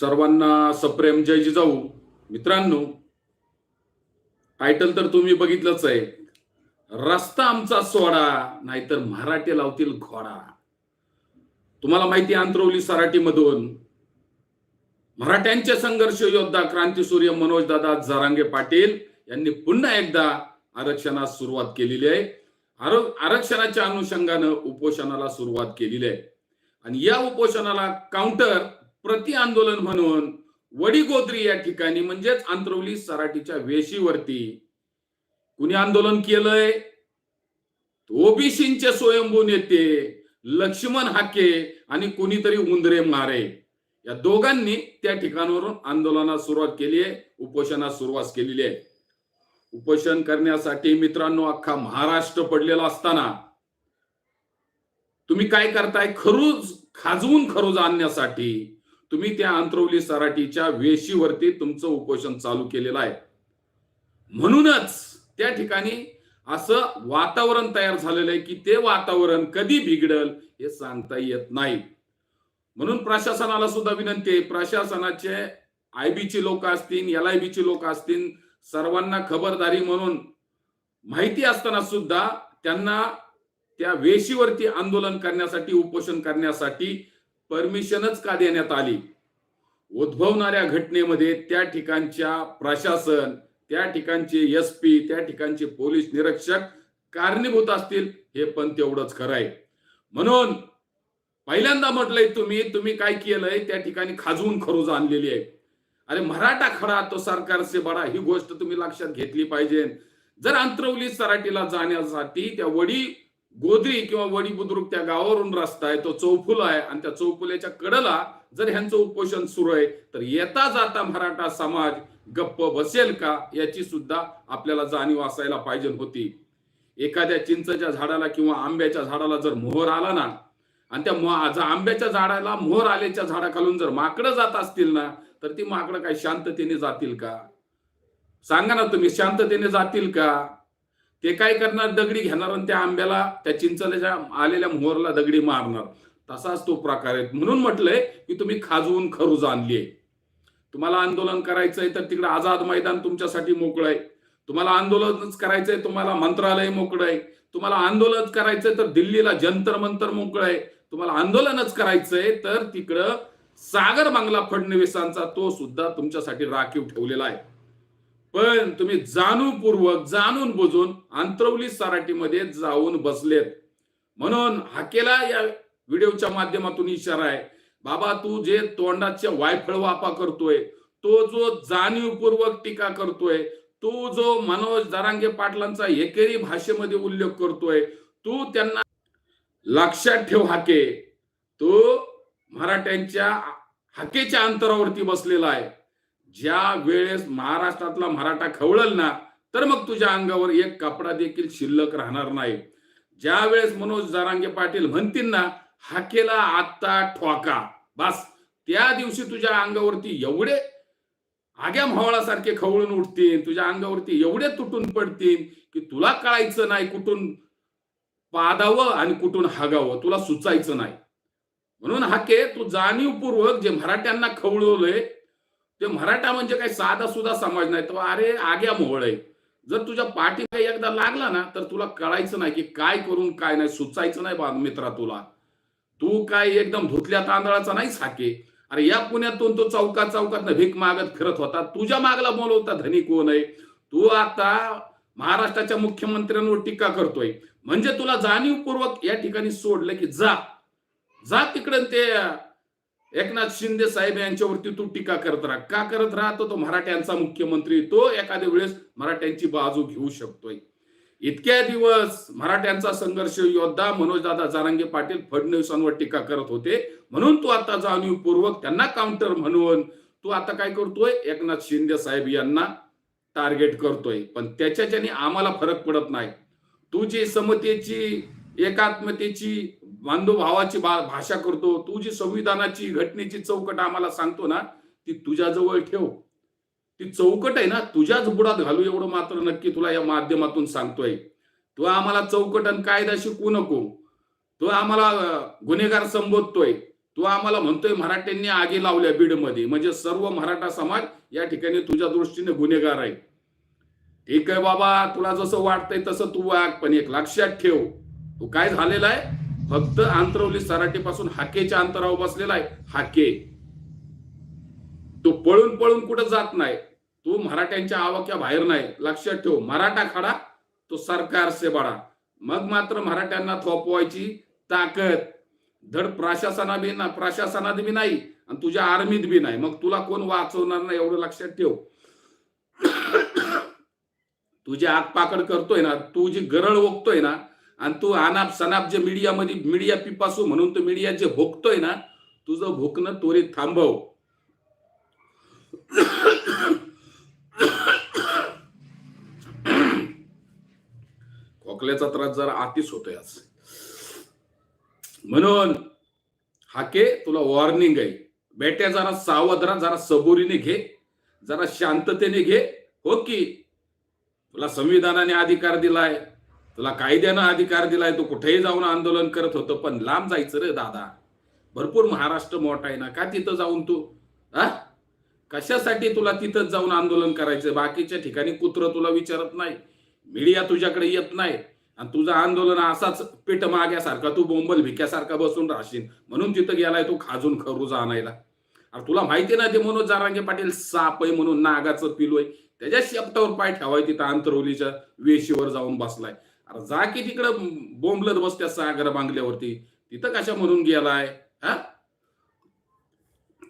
सर्वांना सप्रेम जय जिजाऊ. मित्रांनो टायटल तर तुम्ही बघितलंच आहे. रस्ता आमचा सोडा नाहीतर मराठी लावतील घोडा. तुम्हाला माहिती आहे, आंतरवली सराटीमधून मराठ्यांचे संघर्ष योद्धा क्रांतीसूर्य मनोजदादा जरांगे पाटील यांनी पुन्हा एकदा आरक्षणास सुरुवात केलेली आहे. आर- आरक्षणाच्या अनुषंगानं उपोषणाला सुरुवात केलेली आहे. आणि या उपोषणाला काउंटर प्रति आंदोलन म्हणून वडीगोद्री या ठिकाणी म्हणजेच आंतरवली सराटीच्या वेशीवरती कुणी आंदोलन केलंय? ओबीसींचे स्वयंभू नेते लक्ष्मण हाके आणि कुणीतरी उंदरे मारे. या दोघांनी त्या ठिकाणावरून आंदोलनास सुरुवात केली आहे उपोषणास सुरुवात केलेली आहे. उपोषण करण्यासाठी मित्रांनो अख्खा महाराष्ट्र पडलेला असताना तुम्ही काय करताय? खरूज खाजवून खरूज आणण्यासाठी तुम्ही त्या अंतरवली सराटीच्या वेशीवरती तुमचं उपोषण चालू केलेलं आहे. म्हणूनच त्या ठिकाणी असं वातावरण तयार झालेलं आहे की ते वातावरण कधी बिघडल हे सांगता येत नाही. म्हणून प्रशासनाला सुद्धा विनंती आहे प्रशासनाचे आय ची लोक असतील एल आय ची लोक असतील सर्वांना खबरदारी म्हणून माहिती असताना सुद्धा त्यांना त्या वेशीवरती आंदोलन करण्यासाठी उपोषण करण्यासाठी परमिशनच का देण्यात आली? उद्भवणाऱ्या घटनेमध्ये त्या ठिकाणच्या प्रशासन त्या ठिकाणचे एस पी त्या ठिकाणचे पोलीस निरीक्षक कारणीभूत असतील हे पण तेवढंच खरं आहे. म्हणून पहिल्यांदा म्हटलंय तुम्ही तुम्ही काय केलंय? त्या ठिकाणी खाजवून खरूज आणलेली आहे. अरे मराठा खडा तो सरकारचे बडा ही गोष्ट तुम्ही लक्षात घेतली पाहिजे. जर अंतरवली सराटीला जाण्यासाठी त्या वडी गोदरी किंवा वडी बुद्रुक त्या गावावरून रस्ता आहे तो चौफुल आहे आणि त्या चौफुल्याच्या कडला जर ह्यांचं उपोषण सुरू आहे तर येता जाता मराठा समाज गप्प बसेल का? याची सुद्धा आपल्याला जाणीव असायला पाहिजे होती. एखाद्या चिंचच्या झाडाला किंवा आंब्याच्या झाडाला जर मोहर आला ना आणि त्या आंब्याच्या झाडाला मोहर आल्याच्या झाडाखालून जर माकडं जात असतील ना तर ती माकडं काय शांततेने जातील का? सांगा ना तुम्ही शांततेने जातील का? ते काय करणार? दगडी घेणार आणि त्या आंब्याला त्या चिंचल्याच्या आलेल्या मोहरला दगडी मारणार. तसाच तो प्रकार आहे. म्हणून म्हटलंय की तुम्ही खाजवून खरूज आणली आहे. तुम्हाला आंदोलन करायचंय तर तिकडे आझाद मैदान तुमच्यासाठी मोकळं आहे. तुम्हाला आंदोलनच करायचंय तुम्हाला मंत्रालय मोकळं आहे. तुम्हाला आंदोलन करायचंय तर दिल्लीला जंतर मंतर मोकळं आहे. तुम्हाला आंदोलनच करायचंय तर तिकडं सागर बांगला फडणवीसांचा तो सुद्धा तुमच्यासाठी राखीव ठेवलेला आहे. पण तुम्ही जाणूपूर्वक जाणून बुजून आंतरवली सराटीमध्ये जाऊन बसलेत. म्हणून हाकेला या व्हिडिओच्या माध्यमातून इशारा आहे. बाबा तू जे तोंडाच्या वायफळ वापा करतोय तो जो जाणीवपूर्वक टीका करतोय तू जो मनोज दरांगे पाटलांचा एकेरी भाषेमध्ये उल्लेख करतोय तू त्यांना लक्षात ठेव हाके. तो मराठ्यांच्या हाकेच्या अंतरावरती बसलेला आहे. ज्या वेळेस महाराष्ट्रातला मराठा खवळल ना तर मग तुझ्या अंगावर एक कपडा देखील शिल्लक राहणार नाही. ज्या वेळेस मनोज जारांगे पाटील म्हणतील ना हाकेला आत्ता ठोका. बस. त्या दिवशी तुझ्या अंगावरती एवढे आग्या म्हावळासारखे खवळून उठतील तुझ्या अंगावरती एवढे तुटून पडतील की तुला कळायचं नाही कुठून पादावं आणि कुठून हागावं. तुला सुचायचं नाही. म्हणून हाके तू जाणीवपूर्वक जे मराठ्यांना खवळवलंय ते मराठा म्हणजे काही साधा सुद्धा समाज नाही. तो अरे आग्या मोहळ आहे. जर तुझ्या पाठी काही एकदा लागला ना तर तुला कळायचं नाही की काय करून काय नाही सुचायचं नाही बा मित्रा तुला. तू काय एकदम धुतल्या तांदळाचा नाही साके अरे या पुण्यातून तो चौकात चौकात भीक मागत फिरत होता. तुझ्या मागला बोलवता धनी कोण आहे? तू आता महाराष्ट्राच्या मुख्यमंत्र्यांवर टीका करतोय. म्हणजे तुला जाणीवपूर्वक या ठिकाणी सोडलं की जा. जा तिकडे ते एकनाथ शिंदे साहेब यांच्यावरती तू टीका करत राहा. का करत राहतो तो मराठ्यांचा मुख्यमंत्री तो. एखाद्या वेळेस मराठ्यांची बाजू घेऊ शकतोय. इतक्या दिवस मराठ्यांचा संघर्ष योद्धा मनोजदादा जारांगे पाटील फडणवीसांवर टीका करत होते. म्हणून तू आता जाणीवपूर्वक त्यांना काउंटर म्हणून तू आता काय करतोय? एकनाथ शिंदे साहेब यांना टार्गेट करतोय. पण त्याच्याच्याने आम्हाला फरक पडत नाही. तुझी समतेची एकात्मतेची बांधवभावाची भा- भाषा करतो. तू जी संविधानाची घटनेची चौकट आम्हाला सांगतो ना ती तुझ्याजवळ ठेव. ती चौकट आहे ना तुझ्याच बुडात घालू एवढं मात्र नक्की तुला या माध्यमातून सांगतोय. तू आम्हाला चौकट आणि कायदा शिकवू नको. तो आम्हाला गुन्हेगार संबोधतोय. तू आम्हाला म्हणतोय मराठ्यांनी आगी लावल्या बीडमध्ये. म्हणजे सर्व मराठा समाज या ठिकाणी तुझ्या दृष्टीने गुन्हेगार आहे. ठीक आहे बाबा तुला जसं वाटतंय तसं तू वाग पण एक लक्षात ठेव. तू काय झालेला आहे? फक्त आंतरवली सराटीपासून हाकेच्या अंतरावर बसलेला आहे. हाके. तो पळून पळून कुठं जात नाही. तू मराठ्यांच्या आवाक्या बाहेर नाही. लक्षात ठेव मराठा खडा तो सरकार से बडा. मग मात्र मराठ्यांना थोपवायची ताकद. धड प्रशासना बी ना प्रशासनात बी नाही आणि तुझ्या आर्मीत बी नाही. मग तुला कोण वाचवणार नाही एवढं लक्षात ठेव. तुझी आगपाकड करतोय ना तू जी गरळ ओकतोय ना आणि तू अनाप सनाप जे मीडियामध्ये मीडिया पिपासू म्हणून तू मीडिया जे भोगतोय ना तुझं भोकणं त्वरित थांबव. खोकल्याचा त्रास जरा आतीच होतोय आज. म्हणून हाके तुला वॉर्निंग आहे. बेट्या जरा सावध राहा जरा सबुरीने घे जरा शांततेने घे. हो की तुला संविधानाने अधिकार दिलाय. तुला कायद्यानं अधिकार दिलाय तू कुठेही जाऊन आंदोलन करत होतं पण लांब जायचं रे दादा. भरपूर महाराष्ट्र मोठा आहे ना का तिथं जाऊन तू? आ कशासाठी तुला तिथंच जाऊन आंदोलन करायचं बाकीच्या ठिकाणी कुत्र तुला विचारत नाही मीडिया तुझ्याकडे येत नाही आणि तुझं आंदोलन असाच पीठ माग्यासारखा तू बोंबल भिक्यासारखा बसून राहशील. म्हणून तिथं गेलाय तू खाजून खरूज आणायला. अरे तुला माहिती ना ते मनोज जारांगे पाटील साप आहे म्हणून नागाचं पिलोय त्याच्या शेपटावर पाय ठेवाय तिथं आंतरवलीच्या वेशीवर जाऊन बसलाय. अरे जा की तिकडं बोंबलत बसत्या सागर बांगल्यावरती. तिथं कशा म्हणून गेलाय? हा?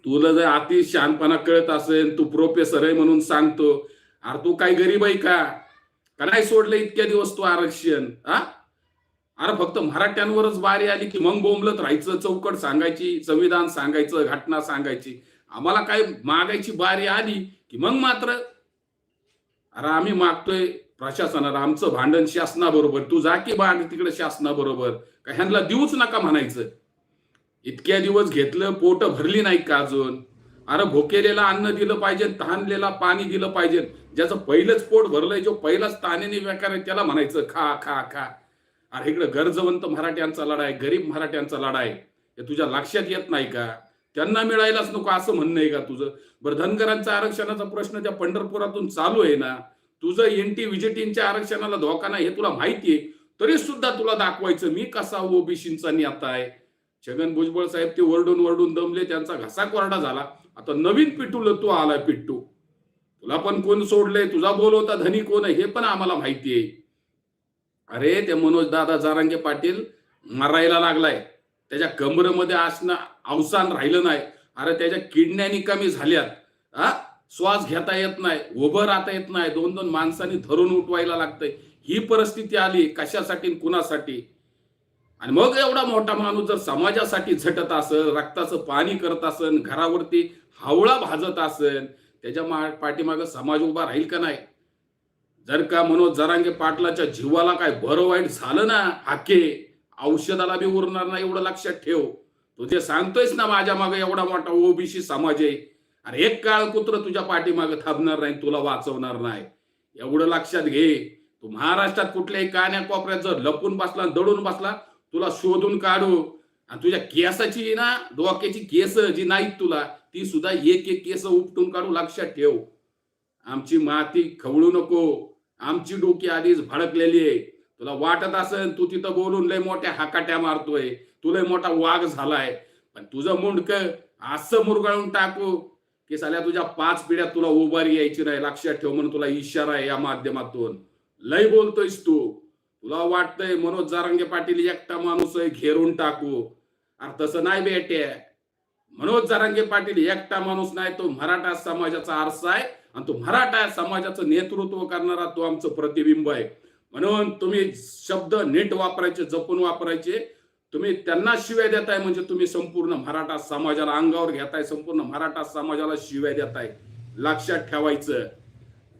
तुला जर अति शहाणपणा कळत असेल तू प्रोफेसर आहे म्हणून सांगतो. अरे तू काय गरीब आहे का? का नाही सोडलं इतक्या दिवस तू आरक्षण? हा? अरे फक्त मराठ्यांवरच बारी आली की मग बोंबलत राहायचं चौकट सांगायची संविधान सांगायचं घटना सांगायची. आम्हाला काय मागायची बारी आली की मग मात्र. अरे आम्ही मागतोय प्रशासनाला आमचं भांडण शासनाबरोबर तू जा की बाग तिकडे शासनाबरोबर. का ह्यांना देऊच नका म्हणायचं. इतक्या दिवस घेतलं पोट भरली नाही का अजून? अरे भोकेलेला अन्न दिलं पाहिजे तहानलेला पाणी दिलं पाहिजे. ज्याचं पहिलंच पोट भरलंय जो पहिलाच तानेने व्याकार आहे त्याला म्हणायचं खा खा खा. अरे इकडे गरजवंत मराठ्यांचा लढा आहे गरीब मराठ्यांचा लढा आहे हे तुझ्या लक्षात येत नाही का? त्यांना मिळायलाच नको असं म्हणणं आहे का तुझं? बरं धनगरांचा आरक्षणाचा प्रश्न त्या पंढरपुरातून चालू आहे ना. तुझं एनटी विजेटींच्या आरक्षणाला धोका नाही हे तुला माहितीये तरी सुद्धा तुला दाखवायचं मी कसा ओबीसींचा नेता आहे. छगन भुजबळ साहेब ते वरडून वरडून दमले त्यांचा घसा कोरडा झाला. आता नवीन पिट्टूला तू आलाय पिट्टू. तुला पण कोण सोडलंय? तुझा बोलवता धनी कोण आहे? हे पण आम्हाला माहिती आहे. अरे ते मनोज दादा जारांगे पाटील मरायला लागलाय. त्याच्या कमरेमध्ये असणं अवसान राहिलं नाही. अरे त्याच्या किडण्या कमी झाल्यात. हा? श्वास घेता येत नाही उभं राहता येत नाही दोन दोन माणसांनी धरून उठवायला लागतंय. ही परिस्थिती आली कशासाठी कुणासाठी? आणि मग एवढा मोठा माणूस जर समाजासाठी झटत असेल रक्ताचं पाणी करत असेल घरावरती हावळा भाजत असेल त्याच्या मा पाठीमागं समाज उभा राहील का नाही? जर का मनोज जरांगे पाटलाच्या जीवाला काय बरं वाईट झालं ना हाके औषधाला बी उरणार नाही एवढं लक्षात ठेव. तू जे सांगतोयस ना माझ्या मागे एवढा मोठा ओबीसी समाज आहे अरे एक काळ कुत्र तुझ्या पाठीमागे थांबणार नाही तुला वाचवणार नाही. एवढं लक्षात घे. तू महाराष्ट्रात कुठल्याही कान्या कोपऱ्यात जर लपून बसला दडून बसला तुला शोधून काढू. आणि तुझ्या केसाची ना डोक्याची केस जी नाहीत तुला ती सुद्धा एक एक केस उपटून काढू लक्षात ठेव. आमची माती खवळू नको. आमची डोकी आधीच भडकलेली आहे. तुला वाटत असेल तू तिथं बोलून लय मोठ्या हाकाट्या मारतोय. तू लय मोठा वाघ झालाय. पण तुझं मुंडक असं मुरगाळून टाकू. की साल्या तुझ्या पाच पिढ्यात तुला उभारी यायची नाही लक्षात ठेव म्हणून तुला इशारा आहे या माध्यमातून. लय बोलतोयस तू. तुला वाटतंय मनोज जारंगे पाटील एकटा माणूस आहे घेरून टाकू. अरे तसं नाही बेटे. मनोज जारंगे पाटील एकटा माणूस नाही तो मराठा समाजाचा आरसा आहे आणि तो मराठा समाजाचं नेतृत्व करणारा तो आमचं प्रतिबिंब आहे. म्हणून तुम्ही शब्द नीट वापरायचे जपून वापरायचे. तुम्ही त्यांना शिव्या देताय म्हणजे तुम्ही संपूर्ण मराठा समाजाला अंगावर घेताय संपूर्ण मराठा समाजाला शिव्या देताय. लक्षात ठेवायचं.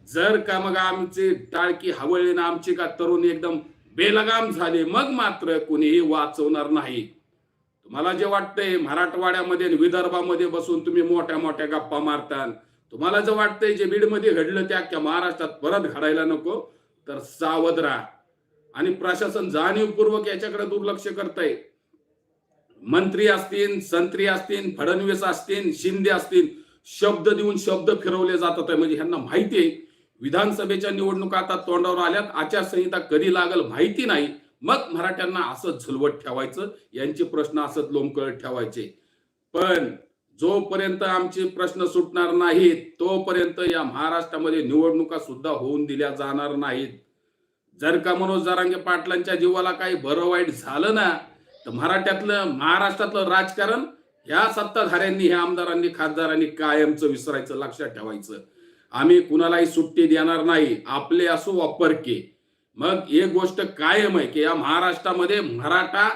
जर का मग आमचे टाळकी हवळली ना आमची का तरुण एकदम बेलगाम झाले मग मात्र कुणीही वाचवणार नाही. तुम्हाला जे वाटतंय मराठवाड्यामध्ये विदर्भामध्ये बसून तुम्ही मोठ्या मोठ्या गप्पा मारताल तुम्हाला जर वाटतंय जे बीडमध्ये घडलं त्या महाराष्ट्रात परत घडायला नको तर सावध राहा. आणि प्रशासन जाणीवपूर्वक याच्याकडे दुर्लक्ष करतंय. मंत्री असतील संत्री असतील फडणवीस असतील शिंदे असतील शब्द देऊन शब्द फिरवले जातात. म्हणजे ह्यांना माहिती आहे विधानसभेच्या निवडणुका आता तोंडावर आल्यात. आचारसंहिता कधी लागल माहिती नाही. मग मराठ्यांना असं झुलवत ठेवायचं. यांचे प्रश्न असत लोंबकळत ठेवायचे. पण जोपर्यंत आमचे प्रश्न सुटणार नाहीत तोपर्यंत या महाराष्ट्रामध्ये निवडणुका सुद्धा होऊन दिल्या जाणार नाहीत. जर का मनोज जरांगे पाटलांच्या जीवाला काही बरं वाईट झालं ना तर मराठ्यातलं महाराष्ट्रातलं राजकारण ह्या सत्ताधाऱ्यांनी ह्या आमदारांनी खासदारांनी कायमचं विसरायचं लक्षात ठेवायचं. आम्ही कुणालाही सुट्टी देणार नाही आपले असो वापर के मग एक गोष्ट कायम आहे की या महाराष्ट्रामध्ये मराठा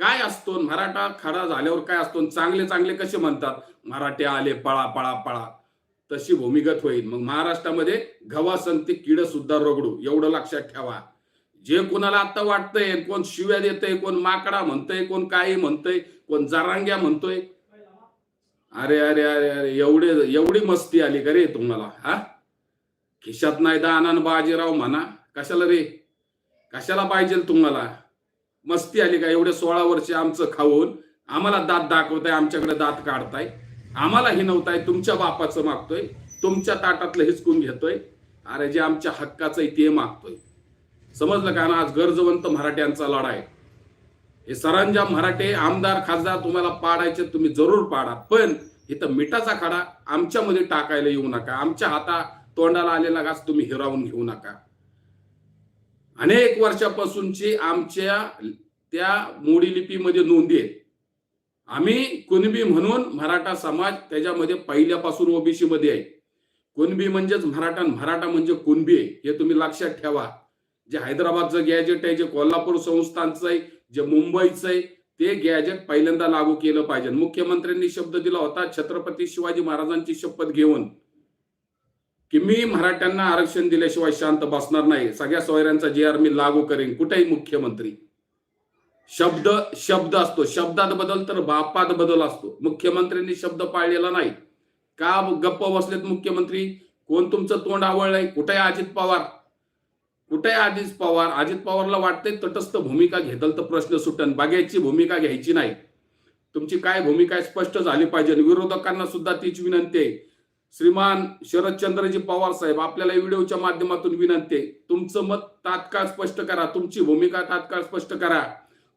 काय असतो? मराठा खडा झाल्यावर काय असतो? चांगले चांगले कसे म्हणतात? मराठे आले पळा पळा पळा. तशी भूमिगत होईल. मग महाराष्ट्रामध्ये गवा किड सुद्धा रगडू एवढं लक्षात ठेवा. जे कोणाला आता वाटतंय कोण शिव्या देतय कोण माकडा म्हणतय कोण काही म्हणतय कोण जरांग्या म्हणतोय. अरे अरे अरे अरे एवढे एवढी मस्ती आली का रे तुम्हाला हा? खिशात नाही दानान बाजीराव म्हणा. कशाला रे? कशाला पाहिजे तुम्हाला? मस्ती आली का एवढे सोळा वर्ष आमचं खाऊन? आम्हाला दात दाखवताय आमच्याकडे दात काढताय. आम्हाला हिनवताय तुमच्या बापाचं मागतोय तुमच्या ताटातलं हिसकून घेतोय अरे जे आमच्या हक्काचं आहे ते मागतोय. समजलं का ना आज गरजवंत मराठ्यांचा लढा आहे हे सरंजाम मराठे आमदार खासदार तुम्हाला पाडायचे तुम्ही जरूर पाडा. पण इथं मिठाचा खडा आमच्यामध्ये टाकायला येऊ नका. आमच्या हाता तोंडाला आलेला घास तुम्ही हिरावून घेऊ नका. अनेक वर्षापासूनची आमच्या त्या मोडी लिपीमध्ये नोंदी आहेत. आम्ही कुणबी म्हणून मराठा समाज त्याच्यामध्ये पहिल्यापासून ओबीसी मध्ये आहे. कुणबी म्हणजेच मराठा मराठा म्हणजे कुणबी आहे हे तुम्ही लक्षात ठेवा. जे हैदराबादचं गॅजेट आहे जे कोल्हापूर संस्थांचं आहे जे मुंबईचं आहे ते गॅजेट पहिल्यांदा लागू केलं पाहिजे. मुख्यमंत्र्यांनी शब्द दिला होता छत्रपती शिवाजी महाराजांची शपथ घेऊन. की मी मराठ्यांना आरक्षण दिल्याशिवाय शांत बसणार नाही. सगळ्या सोयऱ्यांचा जे आर मी लागू करेन कुठेही मुख्यमंत्री. शब्द शब्द असतो. शब्दात बदल तर बापात बदल असतो. मुख्यमंत्र्यांनी शब्द पाळलेला नाही. का गप्प बसलेत मुख्यमंत्री? कोण तुमचं तोंड आवडलंय कुठे आहे अजित पवार? कुठे अजित पवार? अजित पवारला वाटतंय तटस्थ भूमिका घेतल तर प्रश्न सुटन. बघायची भूमिका घ्यायची नाही. तुमची काय भूमिका स्पष्ट झाली पाहिजे विरोधकांना सुद्धा तीच विनंती आहे. श्रीमान शरदचंद्रजी पवार साहेब आपल्याला व्हिडिओच्या माध्यमातून विनंती आहे. तुमचं मत तात्काळ स्पष्ट करा. तुमची भूमिका तात्काळ स्पष्ट करा.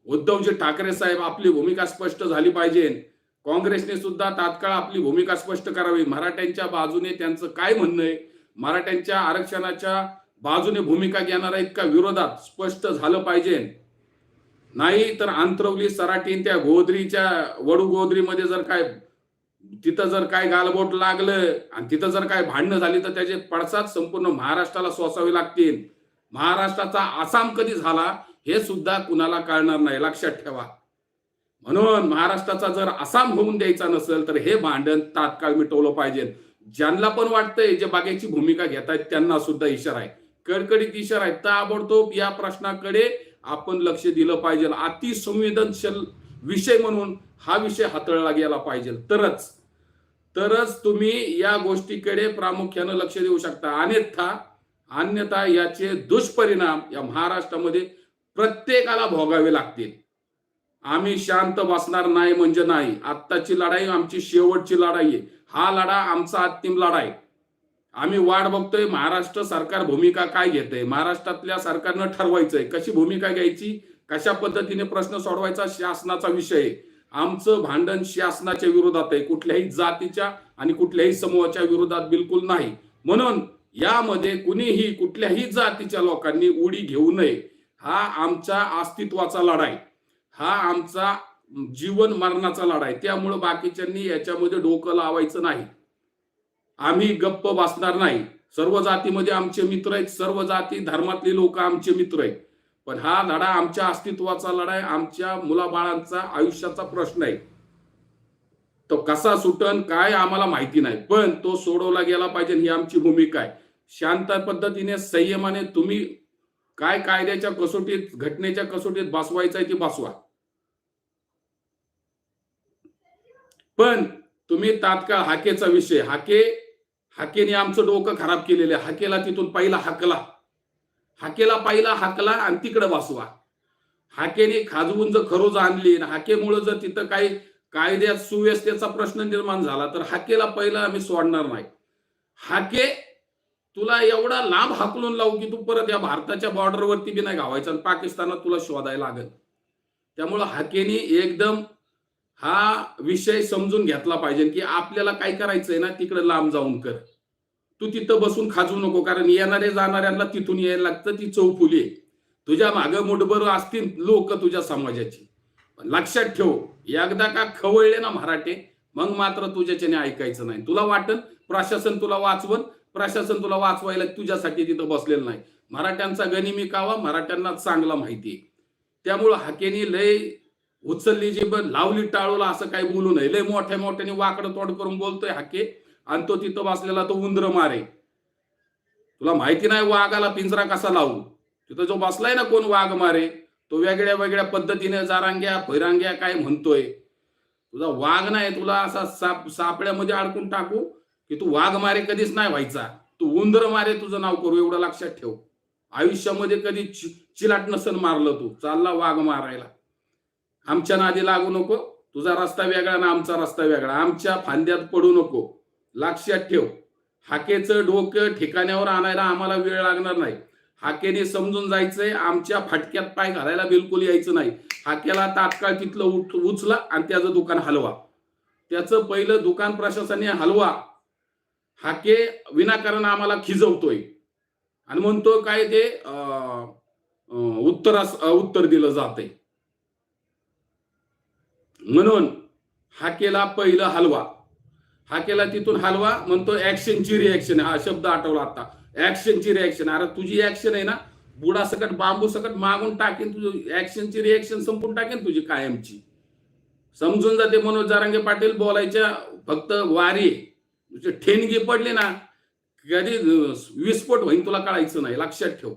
उद्धवजी ठाकरे साहेब आपली भूमिका स्पष्ट झाली पाहिजे. काँग्रेसने सुद्धा तात्काळ आपली भूमिका स्पष्ट करावी. मराठ्यांच्या बाजूने त्यांचं काय म्हणणं आहे? मराठ्यांच्या आरक्षणाच्या बाजूने भूमिका घेणार आहेत का विरोधात? स्पष्ट झालं पाहिजे. नाही तर आंतरवली सराटीन त्या गोदरीच्या वडू गोदरीमध्ये जर काय तिथं जर काय गालबोट लागलं आणि तिथं जर काय भांडणं झाली तर त्याचे पडसाद संपूर्ण महाराष्ट्राला सोसावे लागतील. महाराष्ट्राचा आसाम कधी झाला? हे सुद्धा कुणाला कळणार नाही. लक्षात ठेवा. म्हणून महाराष्ट्राचा जर आसाम होऊन द्यायचा नसेल तर हे भांडण तात्काळ मिटवलं पाहिजे. ज्यांना पण वाटतंय जे बागेची भूमिका घेत आहेत त्यांना सुद्धा इशारा आहे. कडकडीत इशारा आहे. ताबडतोब या प्रश्नाकडे आपण लक्ष दिलं पाहिजे. अतिसंवेदनशील विषय म्हणून हा विषय हाताळला गेला पाहिजे. तरच तरच तुम्ही या गोष्टीकडे प्रामुख्यानं लक्ष देऊ शकता. अन्यथा अन्यथा याचे दुष्परिणाम या महाराष्ट्रामध्ये प्रत्येकाला भोगावे लागतील. आम्ही शांत बसणार नाही म्हणजे नाही. आत्ताची लढाई आमची शेवटची लढाई आहे. हा लढा आमचा अंतिम लढा आहे. आम्ही वाट बघतोय महाराष्ट्र सरकार भूमिका काय घेतंय? महाराष्ट्रातल्या सरकारनं ठरवायचंय. कशी भूमिका घ्यायची? कशा पद्धतीने प्रश्न सोडवायचा? शासनाचा विषय आहे. आमचं भांडण शासनाच्या विरोधात आहे. कुठल्याही जातीच्या आणि कुठल्याही समूहाच्या विरोधात बिलकुल नाही. म्हणून यामध्ये कुणीही कुठल्याही जातीच्या लोकांनी उडी घेऊ नये. हा आमच्या अस्तित्वाचा लढाई हा आमचा जीवन मरणाचा लढाई त्यामुळं बाकीच्यांनी याच्यामध्ये डोकं लावायचं नाही. आम्ही गप्प बसणार नाही. सर्व जातीमध्ये आमचे मित्र आहेत सर्व जाती धर्मातले लोक आमचे मित्र आहेत. पण हा लढा आमच्या अस्तित्वाचा लढा आहे आमच्या मुलाबाळांचा आयुष्याचा प्रश्न आहे. तो कसा सुटन काय आम्हाला माहिती नाही पण तो सोडवला गेला पाहिजे ही आमची भूमिका आहे. शांत पद्धतीने संयमाने तुम्ही काय कायद्याच्या कसोटीत घटनेच्या कसोटीत बसवायचं आहे ते बसवा. पण तुम्ही तात्काळ हाकेचा विषय हाके हाकेने आमचं डोकं खराब केलेलं आहे. हाकेला तिथून पहिला हाकला. हाकेला पहिला हाकला आणि तिकडे बसवा. हाकेने खाजवून जर खरोज आणली आणि हाकेमुळे जर तिथं काही कायद्यात सुव्यवस्थेचा प्रश्न निर्माण झाला तर हाकेला पहिला आम्ही सोडणार नाही. हाके तुला एवढा लांब हाकलून लावू की तू परत या भारताच्या बॉर्डरवरती बी नाही गावायचं आणि पाकिस्तानात तुला शोधायला लागेल. त्यामुळं हाकेने एकदम हा विषय समजून घेतला पाहिजे की आपल्याला काय करायचंय ना तिकडे लांब जाऊन कर. तू तिथं बसून खाजू नको कारण येणारे जाणाऱ्यांना तिथून यायला लागतं ती चौफुली आहे. तुझ्या मागं मुठभर असतील लोक तुझ्या समाजाची. पण लक्षात ठेव एकदा का खवळले ना मराठे मग मात्र तुझ्याच्याने ऐकायचं नाही. तुला वाटल प्रशासन तुला वाचवन प्रशासन तुला वाचवायला तुझ्यासाठी तिथं बसलेलं नाही. मराठ्यांचा गनिमी कावा मराठ्यांना चांगला माहिती आहे. त्यामुळं हाकेनी लय उचलली जी ब- लावली टाळूला असं काही बोलू नये. लय मोठ्या मोठ्याने वाकडं तोड करून बोलतोय हाके आणि तो तिथं बसलेला तो उंदर मारे. तुला माहिती नाही वाघाला पिंजरा कसा लावू? तिथं जो बसलाय ना कोण वाघ मारे तो वेगळ्या वेगळ्या पद्धतीने जारांग्या फैरांग्या काय म्हणतोय. तुझा वाघ नाही तुला असा साप सापड्यामध्ये अडकून टाकू. की तू वाघ मारे कधीच नाही व्हायचा. तू उंदर मारे तुझं नाव करू एवढं लक्षात ठेव. आयुष्यामध्ये कधी चि- चिलाट नसन मारलं तू चालला वाघ मारायला. आमच्या नादी लागू नको तुझा रस्ता वेगळा ना आमचा रस्ता वेगळा. आमच्या फांद्यात पडू नको. लक्षात ठेव. हाकेचं डोकं ठिकाण्यावर आणायला आम्हाला वेळ लागणार नाही. हाकेने समजून जायचंय आमच्या फाटक्यात पाय घालायला बिलकुल यायचं नाही. हाकेला तात्काळ तिथलं उठ उचला आणि त्याचं दुकान हलवा. त्याचं पहिलं दुकान प्रशासनाने हलवा. हाके विनाकारण आम्हाला खिजवतोय. आणि म्हणतो काय ते उत्तर उत्तरास उत्तर दिलं जाते म्हणून हाकेला पहिलं हलवा. हाकेला तिथून हलवा म्हणतो ऍक्शनची रिॲक्शन हा शब्द आठवला आता. ऍक्शनची रिॲक्शन अरे तुझी ऍक्शन आहे ना बुडा सकट बांबू सकट मागून टाकेन तुझी. ऍक्शनची रिॲक्शन संपून टाकेन तुझी कायमची. समजून जाते मनोज जारांगे पाटील बोलायच्या फक्त वारी ठेणगी पडली ना कधी विस्फोट होईन तुला कळायचं नाही लक्षात ठेव.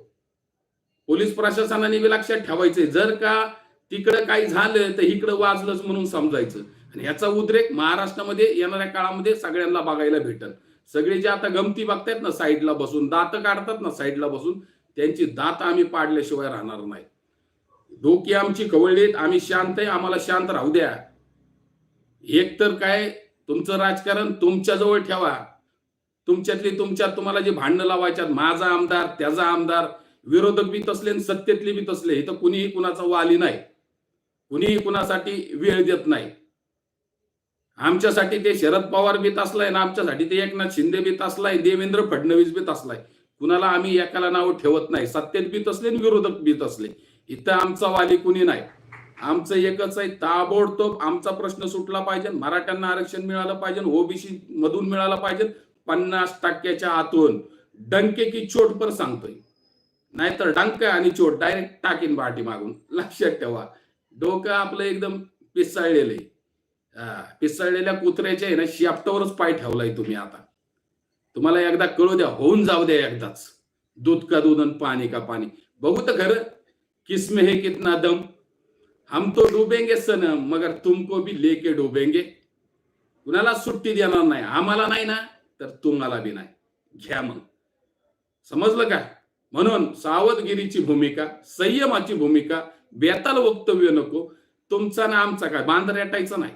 पोलीस प्रशासनाने बी लक्षात ठेवायचंय. जर का तिकडं काही झालं तर इकडं वाजलंच म्हणून समजायचं. आणि याचा उद्रेक महाराष्ट्रामध्ये येणाऱ्या काळामध्ये सगळ्यांना बघायला भेटल. सगळे जे आता गमती बघतायत ना साईडला बसून दात काढतात ना साईडला बसून त्यांची दात आम्ही पाडल्याशिवाय राहणार नाही. डोकी आमची कवळलीत आम्ही शांत आहे आम्हाला शांत राहू द्या. एक तर काय तुमचं राजकारण तुमच्याजवळ ठेवा. तुमच्यातली तुमच्यात तुम्हाला जे भांडणं लावायच्यात माझा आमदार त्याचा आमदार विरोधक बी तसले आणि सत्तेतले बी तसले इथं कुणीही कुणाचा वाली नाही. कुणीही कुणासाठी वेळ देत नाही. आमच्यासाठी ते शरद पवार बी तसलाय ना आमच्यासाठी ते एकनाथ शिंदे बी तसलाय देवेंद्र फडणवीस बी तसलाय. कुणाला आम्ही एकाला नाव ठेवत नाही. सत्तेत बी तसले विरोधक बी तसले. इथं आमचा वाली कुणी नाही. आमचं एकच आहे ताबडतोब आमचा प्रश्न सुटला पाहिजे मराठ्यांना आरक्षण मिळालं पाहिजे ओबीसी मधून मिळालं पाहिजे पन्नास टक्क्याच्या आतून. डंके की चोट पर सांगतोय. नाहीतर डंक आणि चोट डायरेक्ट टाकीन बाटी मागून. लक्षात ठेवा. डोकं आपलं एकदम पिसाळलेलं आहे. पिसाळलेल्या कुत्र्याच्या आहे ना शेपटावरच पाय ठेवलाय तुम्ही आता. तुम्हाला एकदा कळू द्या होऊन जाऊ द्या एकदाच. दूध का दूध आणि पाणी का पाणी. बघू तर खरं किस्मे हे कितना दम. हम तो डुबेंगे सनम मगर तुमको भी लेके डुबेंगे। कुणाला सुट्टी देणार नाही आम्हाला नाही ना तर तुम्हाला बी नाही. घ्या मग. समजलं का? म्हणून सावधगिरीची भूमिका संयमाची भूमिका बेताल वक्तव्य नको. तुमचा ना आमचा काय? बांध रेटायचं नाही.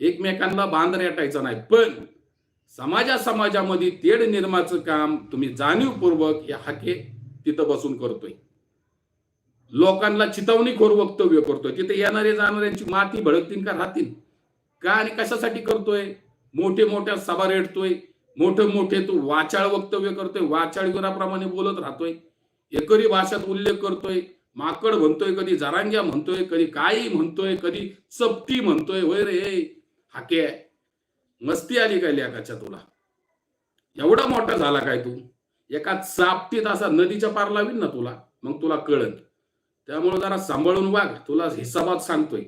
एकमेकांना बांधर रेटायचं नाही. पण समाजा समाजामध्ये तेढ निर्माचं काम तुम्ही जाणीवपूर्वक हे हाके तिथं बसून करतोय. लोकांना चितवणीखोर वक्तव्य करतोय. तिथे येणारे जाणाऱ्यांची माती भडकतील का राहतील? का आणि कशासाठी करतोय? मोठे मोठ्या सभा रेडतोय. मोठे मोठे तू वाचाळ वक्तव्य करतोय. वाचाळगिराप्रमाणे बोलत राहतोय. एकरी भाषेत उल्लेख करतोय. माकड म्हणतोय कधी जरांग्या म्हणतोय कधी काही म्हणतोय कधी चपटी म्हणतोय. वय रे. हाके. मस्ती आली काय लेखाच्या तुला? एवढा मोठा झाला काय तू? एका चापटीत असा नदीच्या पार लावीन ना तुला? मग तुला कळन. त्यामुळे जरा सांभाळून वाघ. तुला हिसाबात सांगतोय.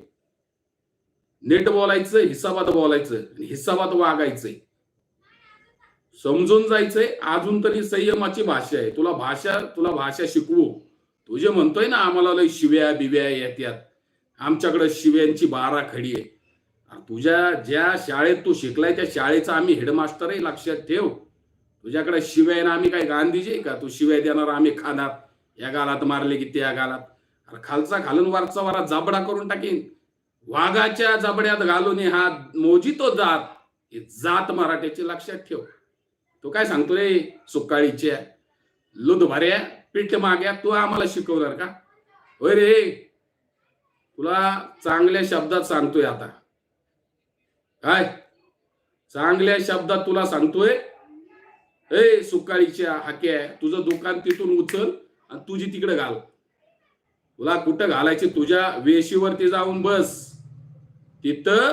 नेट बोलायचं हिसाबात बोलायचं आणि हिसाबात वागायचंय. समजून जायचंय अजून तरी संयमाची भाषा आहे. तुला भाषा तुला भाषा शिकवू. तुझे म्हणतोय ना आम्हाला लय शिव्या बिव्या येत्यात. आमच्याकडे शिव्यांची बारा खडी आहे. तुझ्या ज्या शाळेत तू शिकलाय त्या शाळेचा आम्ही हेडमास्टर आहे लक्षात ठेव. तुझ्याकडे शिव्या ना आम्ही काय गांधीजी का? तू शिव्या देणार आम्ही खाणार. या गालात मारले की त्या गालात. खालचा घालून वरचा वारा जाबडा करून टाकीन. वाघाच्या जबड्यात घालून हा मोजितो जात. हे जात मराठ्याची लक्षात ठेव. तो काय सांगतो रे सुकाळीच्या लुध पीठ माग्या तू आम्हाला शिकवणार का? होय रे. तुला चांगल्या शब्दात सांगतोय आता. काय? चांगल्या शब्दात तुला सांगतोय? ए सुकाळीच्या हाक्या तुझं दुकान तिथून उचल आणि तुझी तिकडे घाल. तुला कुठं घालायची? तुझ्या वेशीवरती जाऊन बस. तिथं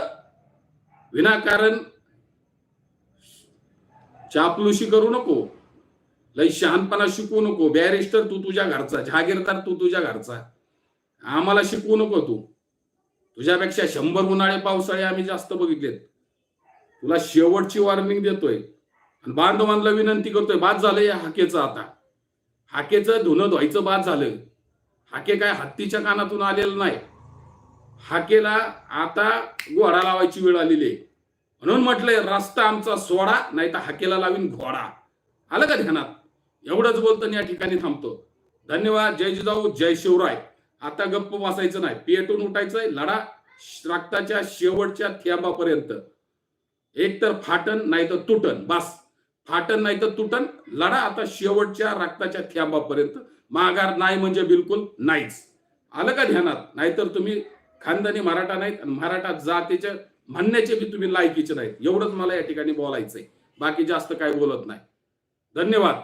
विनाकारण चापलुशी करू नको. लई शहाणपणा शिकवू नको. बॅरिस्टर तू तुझ्या घरचा जहागीरदार तू तुझ्या घरचा. आम्हाला शिकवू नको तू. तुझ्यापेक्षा शंभर उन्हाळे पावसाळे आम्ही जास्त बघितलेत. तुला शेवटची वॉर्निंग देतोय. आणि बांधवांना विनंती करतोय बाद झालंय हाकेचं आता. हाकेचं धुणं धुवायचं बाद झालं हाके काय हत्तीच्या कानातून आलेलं नाही. हाकेला आता घोडा लावायची वेळ आलेली आहे. म्हणून म्हटलंय रस्ता आमचा सोडा नाही तर हाकेला लावीन घोडा. आलं का ध्यानात? एवढंच बोलताना या ठिकाणी थांबतो. धन्यवाद जय जिजाऊ जय शिवराय. आता गप्प वाचायचं नाही. पेटून उठायचंय लढा रक्ताच्या शेवटच्या थेंबापर्यंत. एक तर फाटन नाही तर तुटन. बस. फाटन नाही तर तुटन. लढा आता शेवटच्या रक्ताच्या थेंबापर्यंत. माघार नाही म्हणजे बिलकुल नाहीच. आलं का ध्यानात? नाहीतर तुम्ही खानदानी मराठा नाहीत आणि मराठा जातीचे म्हणण्याचे बी तुम्ही लायकीचे नाहीत. एवढंच मला या ठिकाणी बोलायचंय. बाकी जास्त काय बोलत नाही. धन्यवाद.